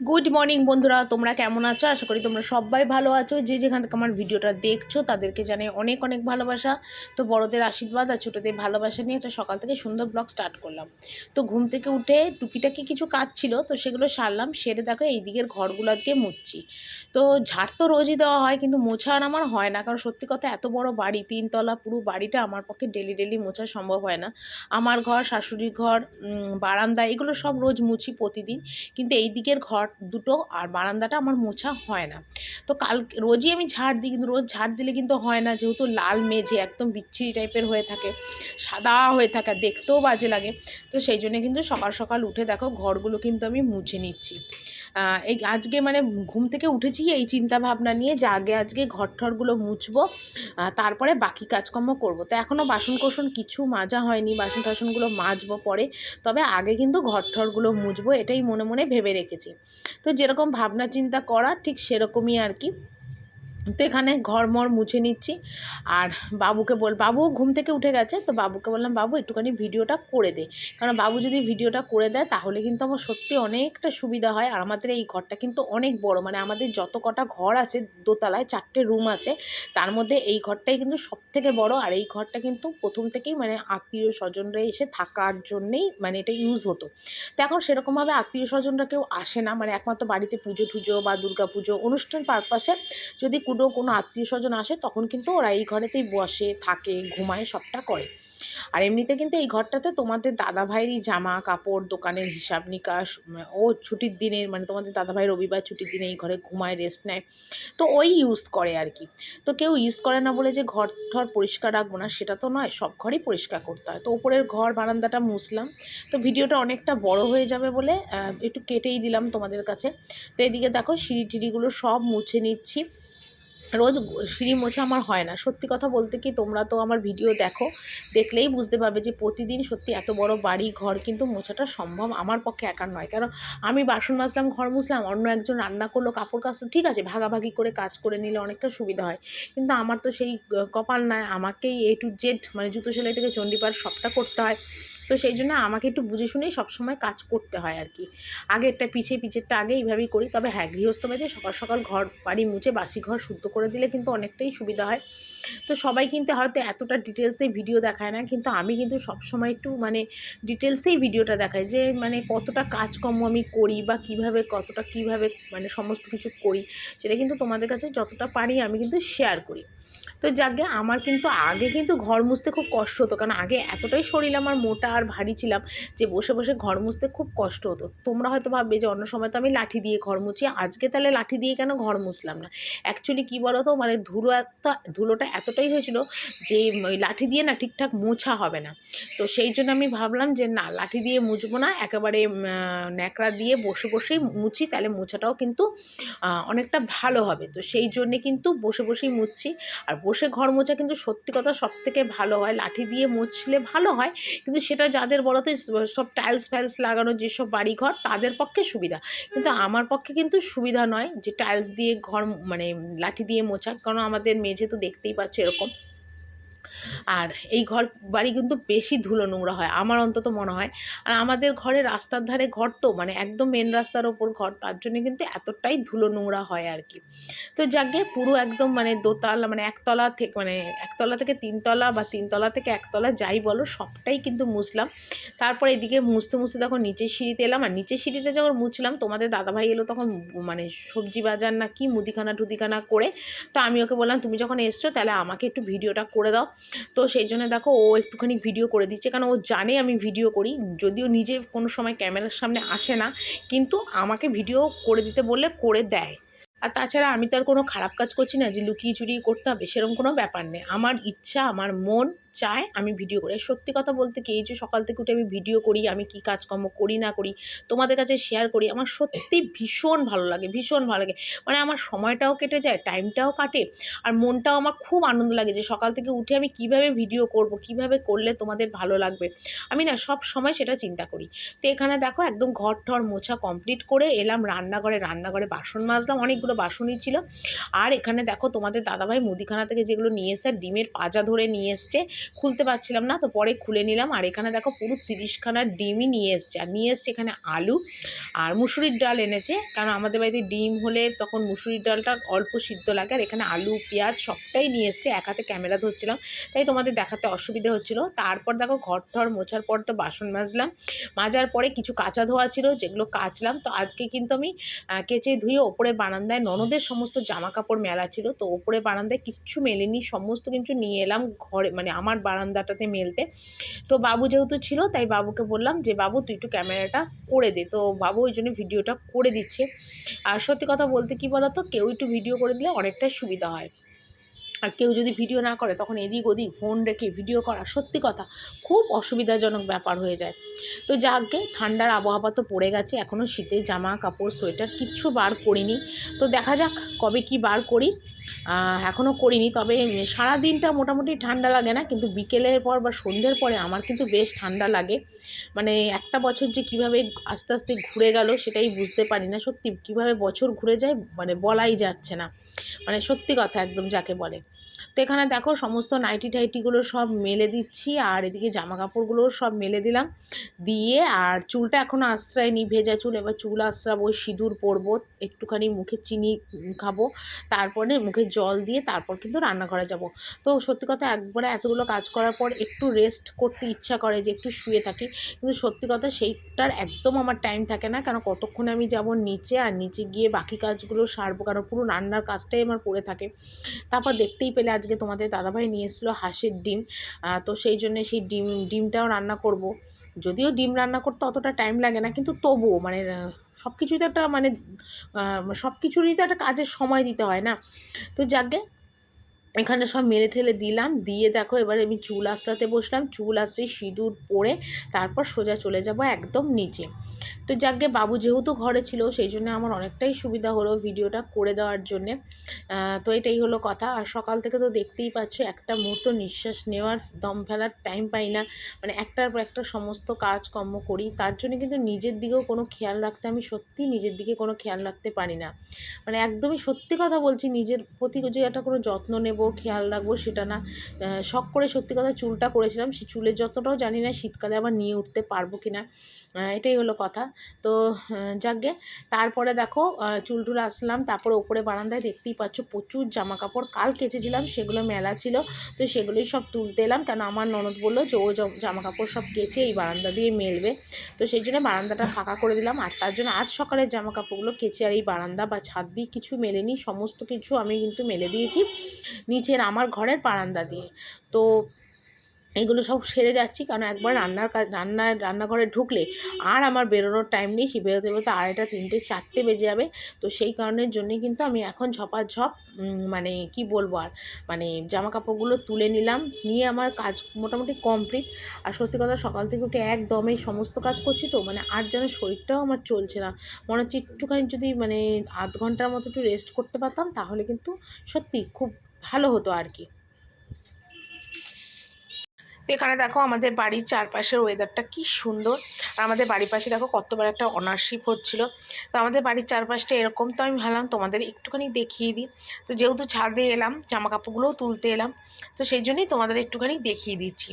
Good morning বন্ধুরা। তোমরা কেমন আছো? আশা করি তোমরা সবাই ভালো আছো। যে যেখান থেকে আমার ভিডিওটা দেখছ, তাদেরকে জানাই অনেক অনেক ভালোবাসা। তো বড়দের আশীর্বাদ আর ছোটোদের ভালোবাসা নিয়ে একটা সকাল থেকে সুন্দর ব্লগ স্টার্ট করলাম। তো ঘুম থেকে উঠে টুকিটাকি কিছু কাজ ছিল, তো সেগুলো সারলাম। সেরে দেখো, এই দিকের ঘরগুলো আজকে মুছছি। তো ঝাড় তো রোজই দেওয়া হয়, কিন্তু মোছা আর আমার হয় না। কারণ সত্যি কথা, এত বড় বাড়ি, তিনতলা পুরো বাড়িটা আমার পক্ষে ডেলি ডেলি মোছা সম্ভব হয় না। আমার ঘর, শাশুড়ির ঘর বারান্দা এগুলো সব রোজ মুছি প্রতিদিন। কিন্তু এই দিকের ঘর দুটো আর বারান্দাটা আমার মোছা হয় না। তো কাল রোজই আমি ঝাড় দিই, কিন্তু রোজ ঝাড় দিলে কিন্তু হয় না, যেহেতু লাল মেঝে একদম বিচ্ছিরি টাইপের হয়ে থাকে, সাদা হয়ে থাকে দেখতেও বাজে লাগে। তো সেই জন্য কিন্তু সকাল সকাল উঠে দেখো ঘরগুলো কিন্তু আমি মুছে নিচ্ছি। এই আজকে মানে ঘুম থেকে উঠেছি এই চিন্তা ভাবনা নিয়ে যে আগে আজকে ঘর ঠরগুলো মুছবো তারপরে বাকি কাজকর্ম করব। তো এখনও বাসন কোসন কিছু মাজা হয়নি, বাসন টাসনগুলো মাজবো পরে, তবে আগে কিন্তু ঘর ঠরগুলো মুছবো, এটাই মনে মনে ভেবে রেখেছি। তো যেরকম ভাবনা চিন্তা করা ঠিক সেরকমই আর কি। তো এখানে ঘর ঘরমর মুছে নিচ্ছি। আর বাবুকে বল, বাবু ঘুম থেকে উঠে গেছে, তো বাবুকে বললাম, বাবু, একটুখানি ভিডিওটা করে দে। কারণ বাবু যদি ভিডিওটা করে দেয়, তাহলে কিন্তু আমার সত্যি অনেকটা সুবিধা হয়। আর আমাদের এই ঘরটা কিন্তু অনেক বড় মানে আমাদের যত কটা ঘর আছে, দোতলায় চারটে রুম আছে, তার মধ্যে এই ঘরটাই কিন্তু সব থেকে বড়। আর এই ঘরটা কিন্তু প্রথম থেকেই মানে আত্মীয় স্বজনরা এসে থাকার জন্যেই মানে এটা ইউজ হতো। তো এখন সেরকমভাবে আত্মীয় স্বজনরা কেউ আসে না। মানে একমাত্র বাড়িতে পুজো টুজো বা দুর্গা পুজো অনুষ্ঠান পারপাসে যদি কোনো কোনো আত্মীয় স্বজন আসে, তখন কিন্তু ওরা এই ঘরেতেই বসে, থাকে, ঘুমায়, সবটা করে। আর এমনিতে কিন্তু এই ঘরটাতে তোমাদের দাদা ভাইয়েরই জামা, কাপড়, দোকানের হিসাব নিকাশ ও ছুটির দিনের মানে তোমাদের দাদা ভাই রবিবার ছুটির দিনে এই ঘরে ঘুমায় রেস্ট নেয়। তো ওই ইউজ করে আর কি। তো কেউ ইউজ করে না বলে যে ঘর ঠর পরিষ্কার রাখব না, সেটা তো নয়, সব ঘরই পরিষ্কার করতে হয়। তো ওপরের ঘর বারান্দাটা মুছলাম। তো ভিডিওটা অনেকটা বড় হয়ে যাবে বলে একটু কেটেই দিলাম তোমাদের কাছে। তো এদিকে দেখো সিঁড়ি টিড়িগুলো সব মুছে নিচ্ছি। রোজ সিঁড়ি মোছা আমার হয় না। সত্যি কথা বলতে কি, তোমরা তো আমার ভিডিও দেখো, দেখলেই বুঝতে পারবে যে প্রতিদিন সত্যি এত বড় বাড়ি, ঘর কিন্তু মোছাটা সম্ভব আমার পক্ষে একার নয়। কারণ আমি বাসন মাজলাম, ঘর মুছলাম, অন্য একজন রান্না করল, কাপড় কাচলো, ঠিক আছে, ভাগাভাগি করে কাজ করে নিলে অনেকটা সুবিধা হয়। কিন্তু আমার তো সেই কপাল নয় আমাকেই এ টু জেড মানে জুতো সেলাই থেকে চণ্ডীপাঠ সবটা করতে হয়। তো সেই জন্য আমাকে একটু বুঝে শুনেই সবসময় কাজ করতে হয় আর কি। আগেরটা পিছে পিছেরটা আগে এইভাবেই করি, তবে হ্যাঁ গৃহস্থ বাড়িতে সকাল সকাল ঘর বাড়ি মুছে বাসি ঘর শুদ্ধ করে দিলে কিন্তু অনেকটাই সুবিধা হয়। তো সবাই কিন্তু হয়তো এতটা ডিটেলসে ভিডিও দেখায় না, কিন্তু আমি কিন্তু সবসময় একটু মানে ডিটেলসেই ভিডিওটা দেখাই যে মানে কতটা কাজকর্ম আমি করি বা কীভাবে, কতটা কীভাবে মানে সমস্ত কিছু করি, সেটা কিন্তু তোমাদের কাছে যতটা পারি আমি কিন্তু শেয়ার করি। তো যাকে আমার কিন্তু আগে কিন্তু ঘর মুছতে খুব কষ্ট হতো। কারণ আগে এতটাই শরীর আমার মোটা আর ভারী ছিলাম যে বসে বসে ঘর মুছতে খুব কষ্ট হতো। তোমরা হয়তো ভাববে যে অন্য সময় তো আমি লাঠি দিয়ে ঘর মুছি, আজকে তাহলে লাঠি দিয়ে কেন ঘর মুছলাম না? অ্যাকচুয়ালি কী বলো তো মানে ধুলো এত, ধুলোটা এতটাই হয়েছিল যে ওই লাঠি দিয়ে না ঠিকঠাক মোছা হবে না। তো সেই জন্য আমি ভাবলাম যে না, লাঠি দিয়ে মুছবো না, একেবারে ন্যাকড়া দিয়ে বসে বসেই মুছি, তাহলে মোছাটাও কিন্তু অনেকটা ভালো হবে। তো সেই জন্যে কিন্তু বসে বসেই মুছছি আর বসে ঘর মোছা কিন্তু সত্যি কথা সব থেকে ভালো হয়। লাঠি দিয়ে মুছলে ভালো হয়, কিন্তু সেটা যাদের বলো তো সব টাইলস ফাইলস লাগানো যেসব বাড়িঘর তাদের পক্ষে সুবিধা। কিন্তু আমার পক্ষে কিন্তু সুবিধা নয় যে টাইলস দিয়ে ঘর মানে লাঠি দিয়ে মোছা, কারণ আমাদের মেঝে তো দেখতেই পাচ্ছ এরকম। আর এই ঘর বাড়ি কিন্তু বেশি ধুলো নোংরা হয়, আমার অন্তত মনে হয়। আর আমাদের ঘরে রাস্তার ধারে ঘর তো মানে একদম মেন রাস্তার ওপর ঘর, তার জন্য কিন্তু এতটাই ধুলো নোংরা হয় আর কি। তো যাকে পুরো একদম মানে দোতলা মানে একতলা থেকে মানে একতলা থেকে তিনতলা বা তিনতলা থেকে একতলা যাই বলো, সবটাই কিন্তু মুছলাম। তারপর এদিকে মুছতে মুছতে তখন নিচের সিঁড়িতে এলাম, আর নিচের সিঁড়িতে যখন মুছলাম, তোমাদের দাদাভাই এলো তখন মানে সবজি বাজার না কি মুদিখানা টুদিখানা করে, তো আমি ওকে বললাম, তুমি যখন এসছো তাহলে আমাকে একটু ভিডিওটা করে দাও। তো সেই জন্য দেখো ও একটুখানি ভিডিও করে দিচ্ছে। কারণ ও জানে আমি ভিডিও করি, যদিও নিজে কোনো সময় ক্যামেরার সামনে আসে না, কিন্তু আমাকে ভিডিও করে দিতে বললে করে দেয়। আর তাছাড়া আমি তার কোনো খারাপ কাজ করছি না যে লুকিয়ে চুরিয়ে করতে হবে, সেরকম কোনো ব্যাপার নেই। আমার ইচ্ছা, আমার মন চায় আমি ভিডিও করি। সত্যি কথা বলতে কি, এই যে সকাল থেকে উঠে আমি ভিডিও করি, আমি কি কাজকর্ম করি না করি, তোমাদের কাছে শেয়ার করি, আমার সত্যি ভীষণ ভালো লাগে, ভীষণ ভালো লাগে। মানে আমার সময়টাও কেটে যায় টাইমটাও কাটে, আর মনটাও আমার খুব আনন্দ লাগে যে সকাল থেকে উঠে আমি কীভাবে ভিডিও করব, কীভাবে করলে তোমাদের ভালো লাগবে। আমি না সব সময় সেটা চিন্তা করি। তো এখানে দেখো একদম ঘর ঠর মোছা কমপ্লিট করে এলাম রান্নাঘরে রান্নাঘরে বাসন মাজলাম, অনেকগুলো বাসনই ছিল। আর এখানে দেখো তোমাদের দাদাভাই মুদিখানা থেকে যেগুলো নিয়ে এসছে ডিমের পাজা ধরে নিয়ে এসছে খুলতে পারছিলাম না, তো পরে খুলে নিলাম। আর এখানে দেখো পুরো তিরিশখানা ডিমই নিয়ে এসছে। আর নিয়ে এসছে এখানে আলু আর মুসুরির ডাল এনেছে। কারণ আমাদের বাড়িতে ডিম হলে তখন মুসুরির ডালটা অল্প সিদ্ধ লাগে। আর এখানে আলু, পেঁয়াজ সবটাই নিয়ে এসছে। এক হাতে ক্যামেরা ধরছিলাম, তাই তোমাদের দেখাতে অসুবিধা হচ্ছিল। তারপর দেখো ঘর ঠর মোছার পর তো বাসন মাজলাম। মাজার পরে কিছু কাঁচা ধোয়া ছিল, যেগুলো কাচলাম। তো আজকে কিন্তু আমি কেচে ধুয়ে ওপরে বারান্দায় ননদের সমস্ত জামা কাপড় মেলা ছিল। তো ওপরে বারান্দায় কিচ্ছু মেলেনি। সমস্ত কিছু নিয়ে এলাম ঘরে মানে আমার বারান্দাটাতে মেলতে। তো বাবু যেহেতু ছিল, তাই বাবুকে বললাম যে, বাবু, তুই একটু ক্যামেরাটা করে দে। তো বাবু ওই জন্য ভিডিওটা করে দিচ্ছে। আর সত্যি কথা বলতে কি বলতো, কেউ একটু ভিডিও করে দিলে অনেকটাই সুবিধা হয়। আর কেউ যদি ভিডিও না করে, তখন এদিক ওদিক ফোন রেখে ভিডিও করা সত্যি কথা খুব অসুবিধাজনক ব্যাপার হয়ে যায়। তো যাকে ঠান্ডার আবহাওয়া তো পড়ে গেছে এখনও শীতে জামা, কাপড়, সোয়েটার কিচ্ছু বার করিনি। তো দেখা যাক কবে কি বার করি। এখনও করিনি, তবে সারা দিনটা মোটামুটি ঠান্ডা লাগে না, কিন্তু বিকেলের পর বা সন্ধ্যের পরে আমার কিন্তু বেশ ঠান্ডা লাগে। মানে একটা বছর যে কীভাবে আস্তে আস্তে ঘুরে গেল সেটাই বুঝতে পারি না। সত্যি কীভাবে বছর ঘুরে যায় মানে বলাই যাচ্ছে না। মানে সত্যি কথা একদম যাকে বলে। তো এখানে দেখো সমস্ত নাইটি টাইটিগুলো সব মেলে দিচ্ছি, আর এদিকে জামা কাপড়গুলোও সব মেলে দিলাম। দিয়ে আর চুলটা এখনও আশ্রয় নি ভেজা চুল, এবার চুল আশ্রাবো সিঁদুর পরবো, একটুখানি মুখে চিনি খাব, তারপরে মুখে জল দিয়ে তারপর কিন্তু রান্নাঘরে যাব। তো সত্যি কথা একবারে এতগুলো কাজ করার পর একটু রেস্ট করতে ইচ্ছা করে যে একটু শুয়ে থাকি, কিন্তু সত্যি কথা সেইটার একদম আমার টাইম থাকে না, কেন কতক্ষণে আমি যাব নিচে, আর নিচে গিয়ে বাকি কাজগুলো সারবো কারণ পুরো রান্নার কাজটাই আমার পড়ে থাকে। তারপর দেখতেই পেলে আজকে তোমাদের দাদাভাই নিয়ে এসেছিল হাঁসের ডিম। তো সেই জন্য সেই ডিম, ডিমটাও রান্না করব। যদিও ডিম রান্না করতে অতটা টাইম লাগে না, কিন্তু তবুও মানে সব কিছুই তো একটা মানে সব কিছুরই তো একটা কাজের সময় দিতে হয় না। তো যাকে এখানে সব মেরে ঠেলে দিলাম। দিয়ে দেখো এবারে আমি চুল আঁচড়াতে বসলাম। চুল আঁচড়ে সিঁদুর পরে তারপর সোজা চলে যাব একদম নিচে। তো যাকে বাবু যেহেতু ঘরে ছিল, সেই জন্য আমার অনেকটাই সুবিধা হলো ভিডিওটা করে দেওয়ার জন্যে। তো এটাই হলো কথা। আর সকাল থেকে তো দেখতেই পাচ্ছ, একটা মুহূর্ত নিঃশ্বাস নেওয়ার দম ফেলার টাইম পাই না। মানে একটার পর একটা সমস্ত কাজকর্ম করি। তার জন্য কিন্তু নিজের দিকেও কোনো খেয়াল রাখতে আমি সত্যি নিজের দিকে কোনো খেয়াল রাখতে পারি না। মানে একদমই সত্যি কথা বলছি, নিজের প্রতি যে একটা কোনো যত্ন নেব খেয়াল রাখব সেটা না। শখ করে সত্যি কথা চুলটা করেছিলাম, সে চুলের যতটাও জানি না শীতকালে আবার নিয়ে উঠতে পারব কি না এটাই হলো কথা। তো যাকে তারপরে দেখো চুল টুল আসলাম, তারপরে ওপরে বারান্দায় দেখতেই পাচ্ছ প্রচুর জামা কাপড় কাল কেচেছিলাম, সেগুলো মেলা ছিল, তো সেগুলোই সব তুলতে এলাম, কেন আমার ননদ বলল যে, ও জামা কাপড় সব কেচে এই বারান্দা দিয়ে মেলবে। তো সেই জন্য বারান্দাটা ফাঁকা করে দিলাম, আর তার জন্য আজ সকালের জামা কাপড়গুলো কেচে আর এই বারান্দা বা ছাদ দিয়ে কিছু মেলেনি, সমস্ত কিছু আমি কিন্তু মেলে দিয়েছি। নিচের আমার ঘরের বারান্দা দিয়ে। তো এগুলো সব সেরে যাচ্ছি, কারণ একবার রান্নার কাজ রান্নার রান্নাঘরে ঢুকলে আর আমার বেরোনোর টাইম নেই সে বেরোতে বেরোতে আড়াইটা, তিনটে, চারটে বেজে যাবে। তো সেই কারণের জন্যই কিন্তু আমি এখন ঝপাঝপ মানে কি বলব আর মানে জামা কাপড়গুলো তুলে নিলাম, নিয়ে আমার কাজ মোটামুটি কমপ্লিট আর সত্যি কথা সকাল থেকে উঠে একদমে সমস্ত কাজ করছি তো মানে আর যেন শরীরটাও আমার চলছে না। মনে হচ্ছে একটুখানি যদি মানে আধ ঘণ্টার মতো একটু রেস্ট করতে পারতাম, তাহলে কিন্তু সত্যি খুব ভালো হতো আর কি। তো এখানে দেখো আমাদের বাড়ির চারপাশের ওয়েদারটা কি সুন্দর। আর আমাদের বাড়ির পাশে দেখো কতবার একটা অনারশিপ হচ্ছিল। তো আমাদের বাড়ির চারপাশটা এরকম তো আমি ভাবলাম তোমাদের একটুখানি দেখিয়ে দিই। তো যেহেতু ছাদে এলাম জামা কাপড়গুলোও তুলতে এলাম, তো সেই জন্যই তোমাদের একটুখানি দেখিয়ে দিচ্ছি।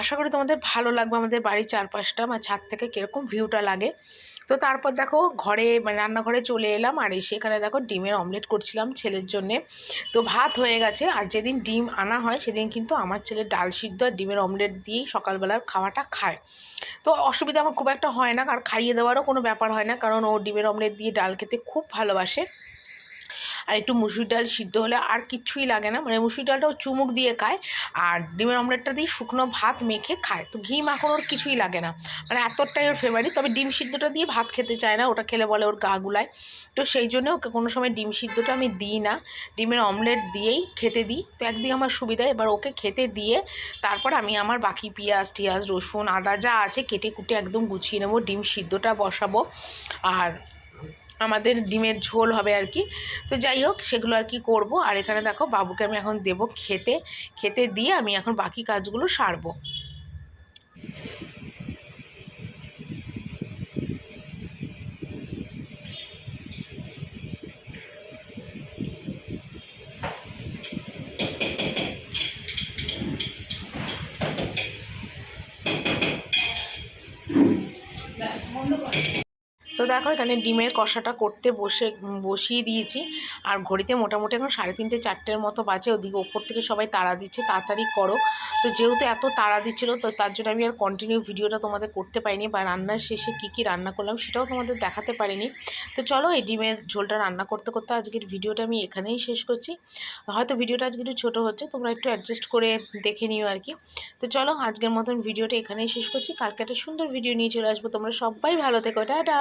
আশা করি তোমাদের ভালো লাগবে আমাদের বাড়ির চারপাশটা বা ছাদ থেকে কীরকম ভিউটা লাগে। তো তারপর দেখো ঘরে মানে রান্নাঘরে চলে এলাম আর এসে এখানে দেখো ডিমের অমলেট করছিলাম ছেলের জন্যে। তো ভাত হয়ে গেছে আর যেদিন ডিম আনা হয় সেদিন কিন্তু আমার ছেলে ডাল সিদ্ধ আর ডিমের অমলেট দিয়েই সকালবেলার খাওয়াটা খায়। তো অসুবিধা আমার খুব একটা হয় না আর খাইয়ে দেওয়ারও কোনো ব্যাপার হয় না, কারণ ও ডিমের অমলেট দিয়ে ডাল খেতে খুব ভালোবাসে। আর একটু মুসুর ডাল সিদ্ধ হলে আর কিচ্ছুই লাগে না। মানে মুসুর ডালটাও চুমুক দিয়ে খায় আর ডিমের অমলেটটা দিয়ে শুকনো ভাত মেখে খায়। তো ঘি মাখন ওর কিছুই লাগে না। মানে এতটাই ওর ফেভারিট তবে ডিম সিদ্ধটা দিয়ে ভাত খেতে চায় না। ওটা খেলে বলে ওর গা গুলায়। তো সেই জন্য ওকে কোনো সময় ডিম সিদ্ধটা আমি দিই না। ডিমের অমলেট দিয়েই খেতে দিই। তো একদিকে আমার সুবিধা, এবার ওকে খেতে দিয়ে তারপর আমি আমার বাকি পেঁয়াজ, টিয়াজ, রসুন, আদা যা আছে কেটে কুটে একদম গুছিয়ে নেব। ডিম সিদ্ধটা বসাবো। আর আমাদের ডিমের ঝোল হবে আর কি। তো যাই হোক, সেগুলো আর কি করব। আর এখানে দেখো, বাবুকে আমি এখন দেব খেতে। খেতে দিয়ে আমি এখন বাকি কাজগুলো সারবো। দেখো, এখানে ডিমের কষাটা করতে বসে বসিয়ে দিয়েছি। আর ঘড়িতে মোটামুটি এখন সাড়ে তিনটে, চারটের মতো বাজে। ওদিকে ওপর থেকে সবাই তাড়া দিচ্ছে, তাড়াতাড়ি করো। তো যেহেতু এত তাড়া দিচ্ছিল, তো তার জন্য আমি আর কন্টিনিউ ভিডিওটা তোমাদের করতে পারিনি বা রান্নার শেষে কী কী রান্না করলাম সেটাও তোমাদের দেখাতে পারিনি। তো চলো, এই ডিমের ঝোলটা রান্না করতে করতে আজকের ভিডিওটা আমি এখানেই শেষ করছি। হয়তো ভিডিওটা আজকে একটু ছোটো হচ্ছে, তোমরা একটু অ্যাডজাস্ট করে দেখে নিও আর কি। তো চলো, আজকের মতন ভিডিওটা এখানেই শেষ করছি। কালকে একটা সুন্দর ভিডিও নিয়ে চলে আসব। তোমরা সবাই ভালো থেকো। টাটা!